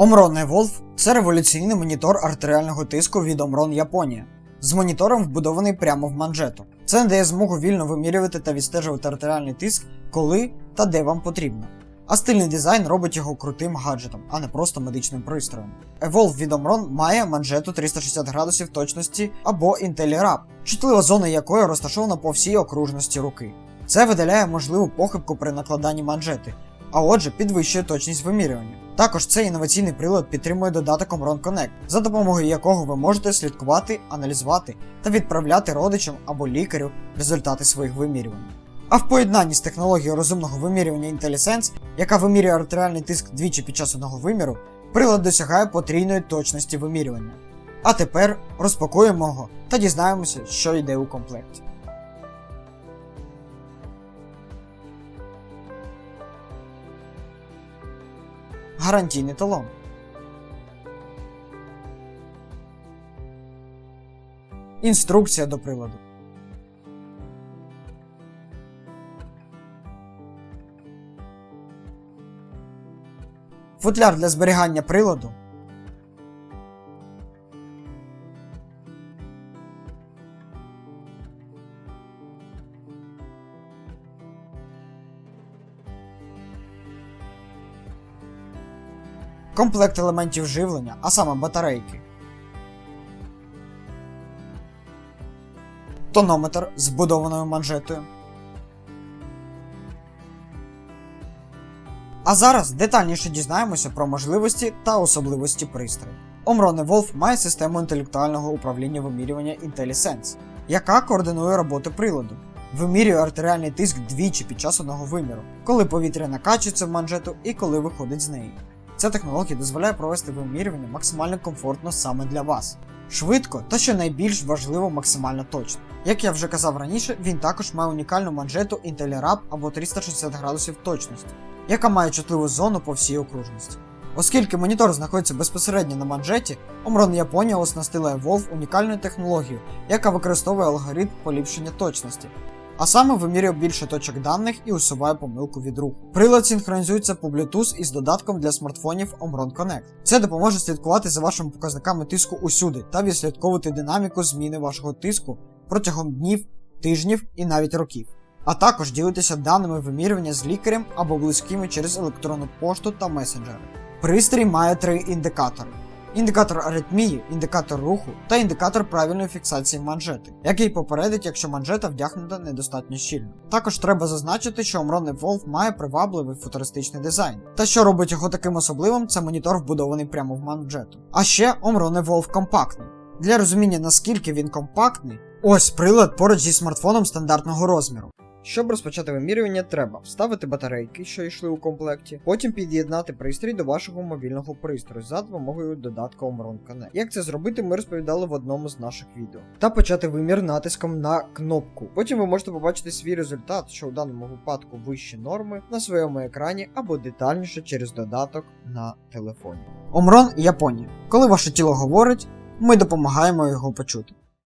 Omron Evolve – це революційний монітор артеріального тиску від Omron Японія. З монітором вбудований прямо в манжету. Це надає змогу вільно вимірювати та відстежувати артеріальний тиск, коли та де вам потрібно. А стильний дизайн робить його крутим гаджетом, а не просто медичним пристроєм. Evolve від Omron має манжету 360 градусів точності або IntelliWrap, чутлива зона якої розташована по всій окружності руки. Це видаляє можливу похибку при накладанні манжети, а отже підвищує точність вимірювання. Також цей інноваційний прилад підтримує додаток Omron Connect, за допомогою якого ви можете слідкувати, аналізувати та відправляти родичам або лікарю результати своїх вимірювань. А в поєднанні з технологією розумного вимірювання IntelliSense, яка вимірює артеріальний тиск двічі під час одного виміру, прилад досягає потрійної точності вимірювання. А тепер розпакуємо його та дізнаємося, що йде у комплекті. Гарантійний талон. Інструкція до приладу. Футляр для зберігання приладу. Комплект елементів живлення, а саме батарейки. Тонометр з вбудованою манжетою. А зараз детальніше дізнаємося про можливості та особливості пристрою. Omron Evolve має систему інтелектуального управління вимірювання IntelliSense, яка координує роботу приладу. Вимірює артеріальний тиск двічі під час одного виміру, коли повітря накачується в манжету і коли виходить з неї. Ця технологія дозволяє провести вимірювання максимально комфортно саме для вас. Швидко та що найбільш важливо, максимально точно. Як я вже казав раніше, він також має унікальну манжету IntelliWrap або 360 градусів точності, яка має чутливу зону по всій окружності. Оскільки монітор знаходиться безпосередньо на манжеті, Omron Японія оснастила Evolve унікальною технологією, яка використовує алгоритм поліпшення точності, а саме вимірює більше точок даних і усуває помилку від руху. Прилад синхронізується по Bluetooth із додатком для смартфонів Omron Connect. Це допоможе слідкувати за вашими показниками тиску усюди та відслідковувати динаміку зміни вашого тиску протягом днів, тижнів і навіть років. А також ділитися даними вимірювання з лікарем або близькими через електронну пошту та месенджери. Пристрій має три індикатори: індикатор аритмії, індикатор руху та індикатор правильної фіксації манжети, який попередить, якщо манжета вдягнута недостатньо щільно. Також треба зазначити, що Omron Evolve має привабливий футуристичний дизайн. Та що робить його таким особливим, це монітор вбудований прямо в манжету. А ще Omron Evolve компактний. Для розуміння наскільки він компактний, ось прилад поруч зі смартфоном стандартного розміру. Щоб розпочати вимірювання, треба вставити батарейки, що йшли у комплекті, потім під'єднати пристрій до вашого мобільного пристрою за допомогою додатку Omron Connect. Як це зробити, ми розповідали в одному з наших відео. Та почати вимір натиском на кнопку. Потім ви можете побачити свій результат, що у даному випадку вищі норми на своєму екрані або детальніше через додаток на телефоні. Omron Японія. Коли ваше тіло говорить, ми допомагаємо його почути.